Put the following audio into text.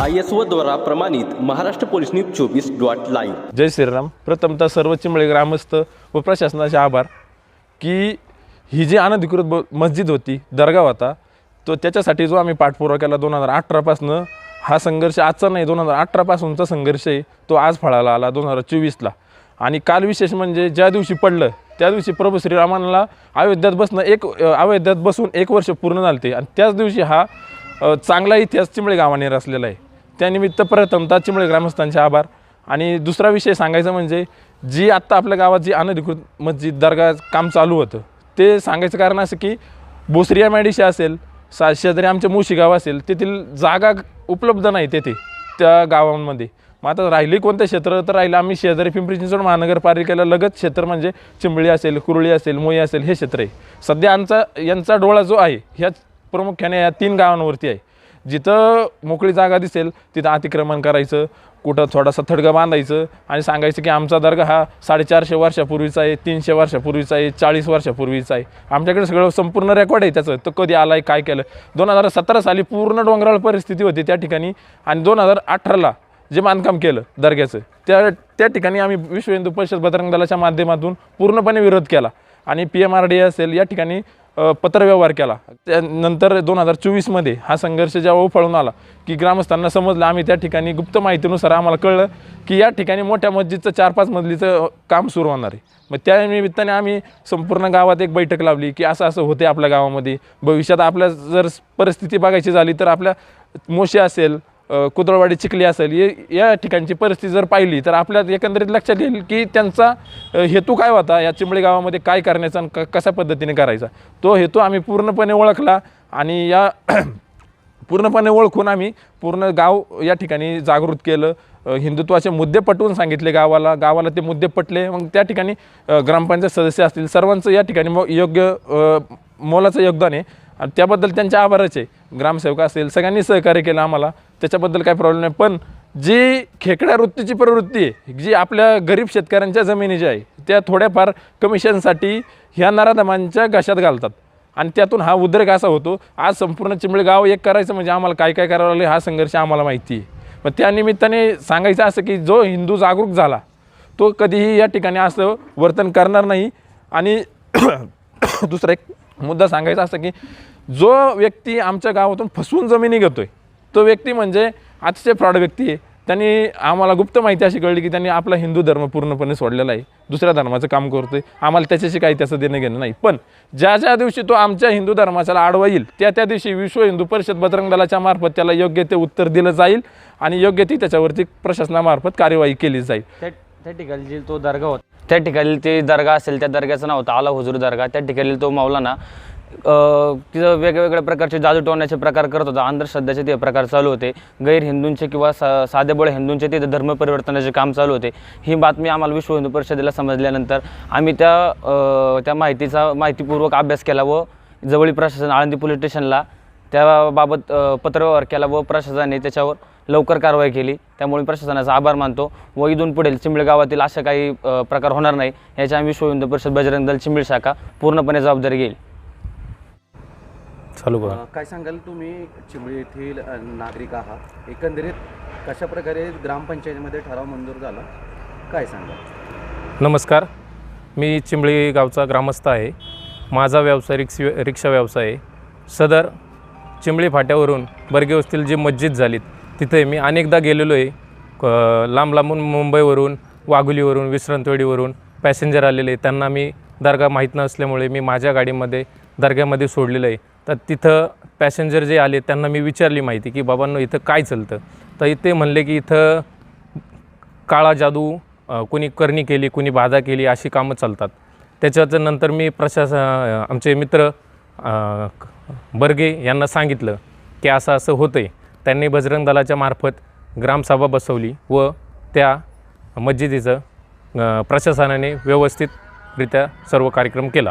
I S O द्वारा प्रमाणित Maharashtra police news चोवीस डॉट लाईव्ह. जय श्रीराम. प्रथमतः सर्व चिंबळे ग्रामस्थ व प्रशासनाचे आभार की ही जी अनधिकृत ब मस्जिद होती दर्गा होता तो त्याच्यासाठी जो आम्ही पाठपुरावा केला दोन हजार अठरापासनं हा संघर्ष आजचा नाही दोन हजार अठरापासूनचा संघर्ष आहे तो आज फळाला आला दोन हजार चोवीसला. आणि काल विशेष म्हणजे ज्या दिवशी पडलं त्या दिवशी प्रभू श्रीरामांना अयोध्यात बसणं एक अयोध्यात बसून एक वर्ष पूर्ण झालते. आणि त्याच दिवशी हा चांगला इतिहास चिंबळे गावाने रचलेला आहे. त्यानिमित्त प्रथमतः चिंबळे ग्रामस्थांचे आभार. आणि दुसरा विषय सांगायचा म्हणजे जी आत्ता आपल्या गावात जी अनधिकृत मस्जिद दर्गा काम चालू होतं ते सांगायचं कारण असं की बोसरिया मॅडिशी असेल सा शेजारी आमच्या मुशी गाव असेल तेथील जागा उपलब्ध नाही तेथे त्या गावांमध्ये. मग आता राहिली कोणतं क्षेत्र तर राहिलं आम्ही शेजारी पिंपरी चिंचवड महानगरपालिकेला लगत क्षेत्र म्हणजे चिंबळी असेल कुरळी असेल मोई असेल हे क्षेत्र आहे. सध्या आमचा यांचा डोळा जो आहे ह्याच प्रामुख्याने या तीन गावांवरती आहे. जिथं मोकळी जागा दिसेल तिथं अतिक्रमण करायचं कुठं थोडासा थडगं बांधायचं आणि सांगायचं की आमचा दर्गा हा साडेचारशे वर्षापूर्वीचा आहे तीनशे वर्षापूर्वीचा आहे चाळीस वर्षापूर्वीचा आहे. आमच्याकडे सगळं संपूर्ण रेकॉर्ड आहे त्याचं. तर कधी आला आहे काय केलं? दोन हजार सतरा साली पूर्ण डोंगराळ परिस्थिती होती त्या ठिकाणी आणि दोन हजार अठराला जे बांधकाम केलं दर्ग्याचं त्या त्या ठिकाणी आम्ही विश्व हिंदू परिषद बजरंग दलाच्या माध्यमातून पूर्णपणे विरोध केला. आणि पी एम आर डी असेल या ठिकाणी पत्रव्यवहार केला. त्यानंतर दोन हजार चोवीसमध्ये हा संघर्ष जेव्हा उफाळून आला की ग्रामस्थांना समजलं आम्ही त्या ठिकाणी गुप्त माहितीनुसार आम्हाला कळलं की या ठिकाणी मोठ्या मस्जिदचं चार पाच मजलीचं काम सुरू होणार आहे. मग त्या निमित्ताने आम्ही संपूर्ण गावात एक बैठक लावली की असं असं होते आपल्या गावामध्ये. भविष्यात आपल्या जर परिस्थिती बघायची झाली तर आपल्या मोशी असेल कुदळवाडी चिखली असेल ये या ठिकाणची परिस्थिती जर पाहिली तर आपल्या एकंदरीत लक्षात येईल की त्यांचा हेतू काय होता या चिंबळी गावामध्ये काय करण्याचा आणि क कशा पद्धतीने करायचा. तो हेतू आम्ही पूर्णपणे ओळखला आणि या पूर्णपणे ओळखून आम्ही पूर्ण गाव या ठिकाणी जागृत केलं. हिंदुत्वाचे मुद्दे पटवून सांगितले गावाला गावाला ते मुद्दे पटले. मग त्या ठिकाणी ग्रामपंचायत सदस्य असतील सर्वांचं या ठिकाणी मो योग्य मोलाचं योगदान आहे. आणि त्याबद्दल त्यांचे आभारच आहे. ग्रामसेवक असेल सगळ्यांनी सहकार्य केलं आम्हाला. त्याच्याबद्दल काही प्रॉब्लेम नाही. पण जी खेकड्या वृत्तीची प्रवृत्ती आहे जी आपल्या गरीब शेतकऱ्यांच्या जमिनी आहे त्या थोड्याफार कमिशनसाठी ह्या नराधमांच्या घशात घालतात. आणि त्यातून हा उद्रेक असा होतो आज संपूर्ण चिंबळे गाव एक करायचं म्हणजे आम्हाला काय काय करावं लागलं हा संघर्ष आम्हाला माहिती आहे. मग त्या निमित्ताने सांगायचं असं की जो हिंदू जागरूक झाला तो कधीही या ठिकाणी असं वर्तन करणार नाही. आणि दुसरा एक मुद्दा सांगायचा असं की जो व्यक्ती आमच्या गावातून फसवून जमिनी घेतो आहे तो व्यक्ती म्हणजे आजचे फ्रॉड व्यक्ती आहे. त्यांनी आम्हाला गुप्त माहिती अशी कळली की त्यांनी आपला हिंदू धर्म पूर्णपणे सोडलेला आहे. दुसऱ्या धर्माचं काम करतोय. आम्हाला त्याच्याशी काही त्याचं देणं घेणं नाही. पण ज्या ज्या दिवशी तो आमच्या हिंदू धर्माच्याला आडवा येईल त्या त्या दिवशी विश्व हिंदू परिषद बजरंग दलाच्या मार्फत त्याला योग्य ते उत्तर दिलं जाईल आणि योग्य ती त्याच्यावरती प्रशासनामार्फत कार्यवाही केली जाईल. त्या ठिकाणी तो दर्गा होता त्या ठिकाणी ते दर्गा असेल त्या दर्ग्याचं नाव होतं आला हुजूर दर्गा. त्या ठिकाणी तो मौलाना तिथं वेगवेगळ्या प्रकारचे जादू टोण्याचे प्रकार करत होता. अंधश्रद्धाचे ते प्रकार चालू होते. गैर हिंदूंचे किंवा सा साधेबोळे हिंदूंचे तिथं धर्म परिवर्तनाचे काम चालू होते. ही बातमी आम्हाला विश्व हिंदू परिषदेला समजल्यानंतर आम्ही त्या त्या माहितीचा माहितीपूर्वक अभ्यास केला व जवळी प्रशासन आळंदी पोलीस स्टेशनला त्याबाबत पत्रव्यवहार केला व प्रशासनाने त्याच्यावर लवकर कारवाई केली. त्यामुळे प्रशासनाचा आभार मानतो व इथून पुढील चिंबळे गावातील अशा काही प्रकार होणार नाही याची आम्ही विश्व हिंदू परिषद बजरंग दल चिंबळी शाखा पूर्णपणे जबाबदारी घेईल. चालू करा. काय सांगाल तुम्ही चिंबळी येथील नागरिक आहात? एकंदरीत कशा प्रकारे ग्रामपंचायतीमध्ये ठराव मंजूर झाला? काय सांगाल? नमस्कार. मी चिंबळी गावचा ग्रामस्थ आहे. माझा व्यवसाय रिक्स रिक्षा व्यवसाय आहे. सदर चिंबळी फाट्यावरून बर्गे वस्तील जी मस्जिद झालीत तिथे मी अनेकदा गेलेलो आहे. लांब लांबून मुंबईवरून वाघुलीवरून विश्रांतवाडीवरून पॅसेंजर आलेले त्यांना मी दर्गा माहीत नसल्यामुळे मी माझ्या गाडीमध्ये दर्ग्यामध्ये सोडलेलं आहे. तर तिथं पॅसेंजर जे आले त्यांना मी विचारली माहिती की बाबांनो इथं काय चालतं? तर ते म्हणले की इथं काळा जादू कुणी कोणी करणी केली कोणी बाधा केली अशी कामं चालतात. त्याच्याचं नंतर मी प्रशास आमचे मित्र बर्गे यांना सांगितलं की असं असं होतं आहे त्यांनी बजरंग दलाच्या मार्फत ग्रामसभा बसवली व त्या मस्जिदीचं प्रशासनाने व्यवस्थितरित्या सर्व कार्यक्रम केला.